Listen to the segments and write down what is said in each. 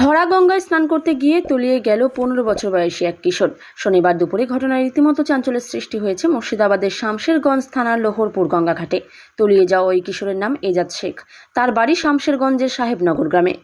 ভরা গঙ্গায় স্নান করতে গিয়ে তলিয়ে গেল পনেরো বছর বয়সী এক কিশোর। শনিবার দুপুরে ঘটনায় রীতিমতো চাঞ্চল্যের সৃষ্টি হয়েছে মুর্শিদাবাদের শামশেরগঞ্জ থানার লোহরপুর গঙ্গাঘাটে। তলিয়ে যাওয়া ওই কিশোরের নাম এজাজ শেখ। তার বাড়ি শামশেরগঞ্জের সাহেবনগর গ্রামে।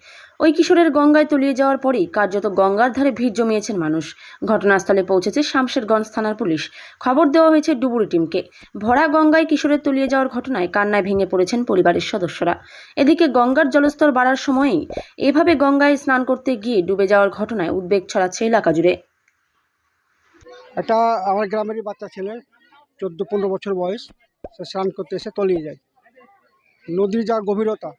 ওই কিশোরের গঙ্গায় তলিয়ে যাওয়ার পরেই কার্যত গঙ্গার ধারে ভিড় জমিয়েছেন মানুষ। ঘটনাস্থলে পৌঁছেছে শামশেরগঞ্জ থানার পুলিশ। খবর দেওয়া হয়েছে ডুবুরি টিমকে। ভরা গঙ্গায় কিশোরের তলিয়ে যাওয়ার ঘটনায় কান্নায় ভেঙে পড়েছেন পরিবারের সদস্যরা। এদিকে গঙ্গার জলস্তর বাড়ার সময়ই এভাবে গঙ্গায় স্নান করতে গিয়ে ডুবে যাওয়ার ঘটনায় উদ্বেগ ছড়াচ্ছে এলাকা জুড়ে। একটা আমার গ্রামেরই বাচ্চা ছেলে চোদ্দ পনেরো বছর বয়স। সে স্নান করতে এসে তলিয়ে যায়। নদীর যা গভীরতা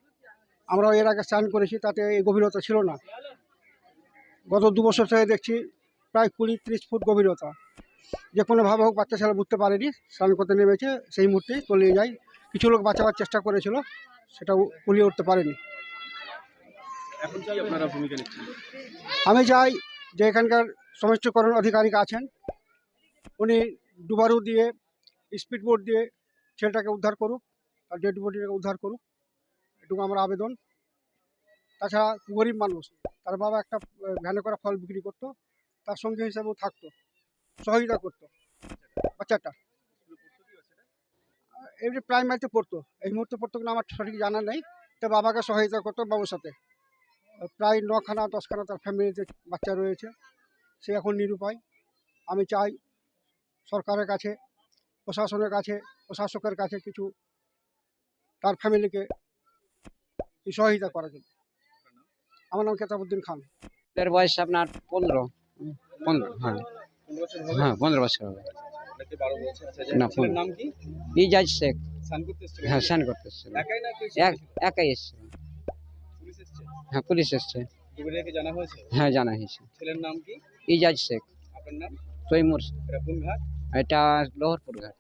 আমরা এর আগে স্নান করেছি তাতে এই গভীরতা ছিল না। গত দু বছর থেকে দেখছি প্রায় কুড়ি ত্রিশ ফুট গভীরতা। যে কোনোভাবে হোক বাচ্চা ছেলে বুঝতে পারেনি স্নান করতে নেমেছে সেই মুহূর্তেই তলিয়ে যায়। কিছু লোক বাঁচাবার চেষ্টা করেছিল সেটাও কুলিয়ে উঠতে পারেনি। আমি চাই যে এখানকার সমষ্টিকরণ আধিকারিক আছেন। উনি ডুবারু দিয়ে স্পিড বোট দিয়ে ছেলেটাকে উদ্ধার করুক আর ডেড বডিটাকে উদ্ধার করুক। এটুকু আমার আবেদন। তাছাড়া গরিব মানুষ, তার বাবা একটা ভ্যানে করে ফল বিক্রি করতো, তার সঙ্গী হিসাবেও থাকতো, সহযোগিতা করতো। বাচ্চাটা। এমনি প্রাইমারিতে পড়তো। এই মুহূর্তে পড়তো কিনা আমার সঠিক জানা নেই। তো বাবাকে সহযোগিতা করতো বাবুর সাথে। প্রায় নখানা, দশখানা তার ফ্যামিলিতে বাচ্চা রয়েছে। সে এখন নিরুপায়। আমি চাই সরকারের কাছে, প্রশাসনের কাছে, প্রশাসকের কাছে কিছু তার ফ্যামিলিকে সহযোগিতা করার জন্য। আমার নাম কেতাবুদ্দিন খান। এর বয়স আপনার পনেরো। পনেরো হ্যাঁ। হ্যাঁ পনেরো বছর হবে। নাকি বারো আচ্ছা, না, ছেলের নাম কি? ইজাজ শেখ। হ্যাঁ স্নান করতে একাই এক একাই এসছে? হ্যাঁ পুলিশ এসছে। হ্যাঁ জানা হয়েছে। ছেলের নাম কি? ইজাজ শেখ। আপনার নাম? তৈমুর ঘাট? এটা লোহরপুর ঘাট।